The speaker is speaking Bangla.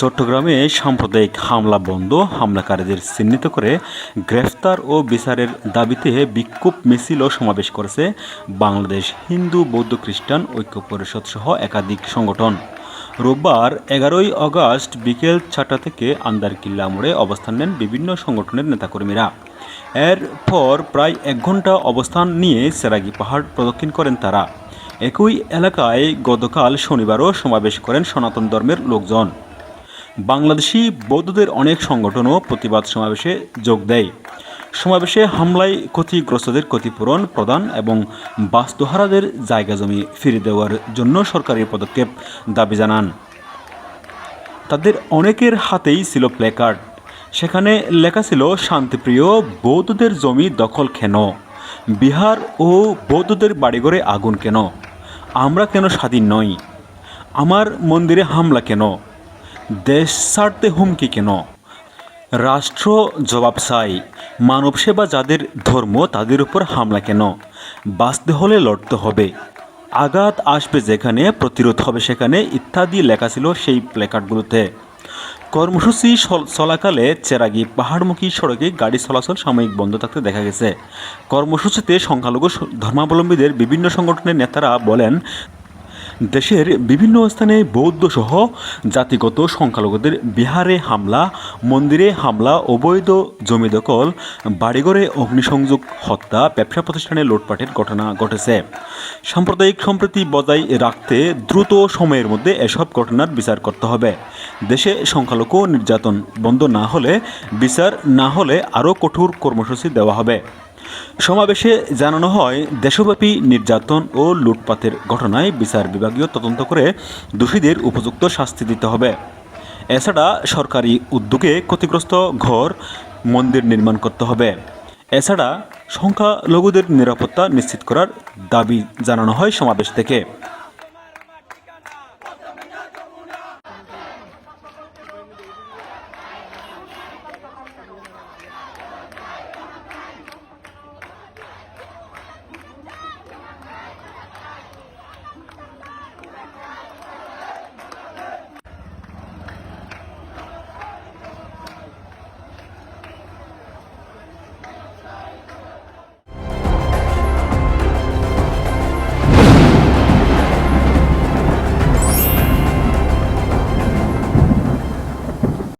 চট্টগ্রামে সাম্প্রদায়িক হামলা বন্ধ, হামলাকারীদের চিহ্নিত করে গ্রেফতার ও বিচারের দাবিতে বিক্ষোভ মিছিল ও সমাবেশ করেছে বাংলাদেশ হিন্দু বৌদ্ধ খ্রিস্টান ঐক্য পরিষদ সহ একাধিক সংগঠন। রোববার এগারোই আগস্ট বিকেল চারটা থেকে আন্দারকিল্লা মোড়ে অবস্থান নেন বিভিন্ন সংগঠনের নেতাকর্মীরা। এরপর প্রায় এক ঘণ্টা অবস্থান নিয়ে সেরাগি পাহাড় প্রদক্ষিণ করেন তারা। একই এলাকায় গতকাল শনিবারও সমাবেশ করেন সনাতন ধর্মের লোকজন। বাংলাদেশি বৌদ্ধদের অনেক সংগঠনও প্রতিবাদ সমাবেশে যোগ দেয়। সমাবেশে হামলায় ক্ষতিগ্রস্তদের ক্ষতিপূরণ প্রদান এবং বাস্তুহারাদের জায়গা জমি ফিরে দেওয়ার জন্য সরকারি পদক্ষেপ দাবি জানান। তাদের অনেকের হাতেই ছিল প্ল্যাকার্ড। সেখানে লেখা ছিল, শান্তিপ্রিয়, বৌদ্ধদের জমি দখল কেন? বিহার ও বৌদ্ধদের বাড়িঘরে আগুন কেন? আমরা কেন স্বাধীন নই? আমার মন্দিরে হামলা কেন? দেশ ছাড়তে হুমকি কেন? রাষ্ট্র জবাব চাই। মানব সেবা যাদের ধর্ম, তাদের উপর হামলা কেন? বাঁচতে হলে লড়তে হবে। আঘাত আসবে যেখানে, প্রতিরোধ হবে সেখানে ইত্যাদি লেখা ছিল সেই প্লেকার্ডগুলোতে কর্মসূচি চলাকালে চেরাগি পাহাড়মুখী সড়কে গাড়ি চলাচল সাময়িক বন্ধ থাকতে দেখা গেছে। কর্মসূচিতে সংখ্যালঘু ধর্মাবলম্বীদের বিভিন্ন সংগঠনের নেতারা বলেন দেশের বিভিন্ন স্থানে বৌদ্ধ সহ জাতিগত সংখ্যালঘুদের বিহারে হামলা, মন্দিরে হামলা, অবৈধ জমি দখল, বাড়িঘরে অগ্নিসংযোগ, হত্যা, ব্যবসা প্রতিষ্ঠানে লুটপাটের ঘটনা ঘটেছে। সাম্প্রদায়িক সম্প্রীতি বজায় রাখতে দ্রুত সময়ের মধ্যে এসব ঘটনার বিচার করতে হবে। দেশে সংখ্যালঘু নির্যাতন বন্ধ না হলে, বিচার না হলে আরও কঠোর কর্মসূচি দেওয়া হবে। সমাবেশে জানানো হয়, দেশব্যাপী নির্যাতন ও লুটপাতের ঘটনায় বিচার বিভাগীয় তদন্ত করে দোষীদের উপযুক্ত শাস্তি দিতে হবে। এছাড়া সরকারি উদ্যোগে ক্ষতিগ্রস্ত ঘর, মন্দির নির্মাণ করতে হবে। এছাড়া সংখ্যালঘুদের নিরাপত্তা নিশ্চিত করার দাবি জানানো হয় সমাবেশ থেকে।